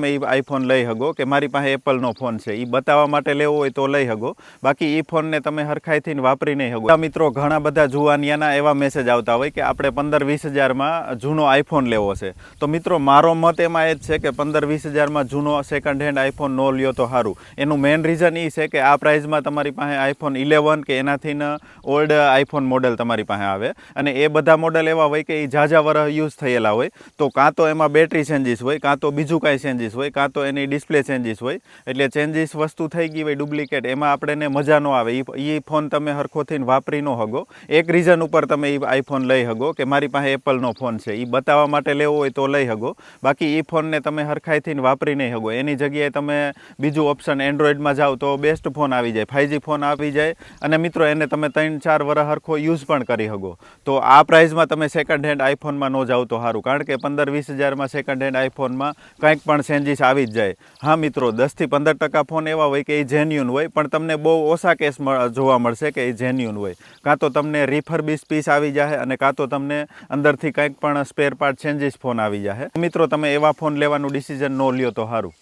તમે એ આઈફોન લઈ શકો કે મારી પાસે એપલનો ફોન છે. એ બતાવવા માટે લેવો હોય તો લઈ શકો બાકી એ ફોનને તમે હરખાઈથી વાપરી નહીં શકો મિત્રો ઘણા બધા જુવાનિયાના એવા મેસેજ આવતા હોય કે આપણે પંદર વીસ હજારમાં જૂનો આઈફોન લેવો છે. તો મિત્રો, મારો મત એમાં એ જ છે કે પંદર વીસ હજારમાં જૂનો સેકન્ડ હેન્ડ આઈફોન ન લ્યો તો સારું એનું મેઇન રીઝન એ છે કે આ પ્રાઇઝમાં તમારી પાસે આઈફોન ઇલેવન કે એનાથી ઓલ્ડ આઈફોન મોડેલ તમારી પાસે આવે. અને એ બધા મોડેલ એવા હોય કે એ ઝાઝા વરહ યુઝ થયેલા હોય. તો કાં તો એમાં બેટરી ચેન્જીસ હોય, કાં તો બીજું કાંઈ ચેન્જીસ હોય, કાં તો એની ડિસ્પ્લે ચેન્જીસ હોય. એટલે ચેન્જીસ વસ્તુ થઈ ગઈ હોય ડુપ્લિકેટ એમાં આપણને મજા ન આવે. એ ફોન તમે હરખો થઈને વાપરી ન હગો. એક રીઝન ઉપર તમે એ આઈફોન લઈ હગો કે મારી પાસે એપલનો ફોન છે. એ બતાવવા માટે લેવો હોય તો લઈ હગો. બાકી એ ફોનને તમે હરખાઈથી વાપરી નહીં હગો. એની જગ્યાએ તમે બીજું ઓપ્શન એન્ડ્રોઈડમાં જાઓ તો બેસ્ટ ફોન આવી જાય. ફાઈવજી ફોન આવી જાય. અને મિત્રો, એને તમે ત્રણ, ચાર વર્ષ હરખો યુઝ પણ કરી શકો તો આ પ્રાઇઝમાં તમે સેકન્ડ હેન્ડ આઈફોનમાં ન જાઓ તો સારું કારણ કે પંદર, વીસ હજારમાં સેકન્ડ હેન્ડ આઈફોનમાં કંઈક પણ ચેન્જીસ આવી જ જાય. હા મિત્રો, દસથી પંદર ટકા ફોન એવા હોય કે એ જેન્યુન હોય, પણ તમને બહુ ઓછા કેસ જોવા મળશે કે એ જેન્યુન હોય. કાં તો તમને રિફર્બિશ પીસ આવી જાય અને કાં તો તમને અંદરથી કંઈક પણ સ્પેર પાર્ટ ચેન્જીસ ફોન આવી જાય મિત્રો, તમે એવા ફોન લેવાનું ડિસિઝન ન લ્યો તો સારું.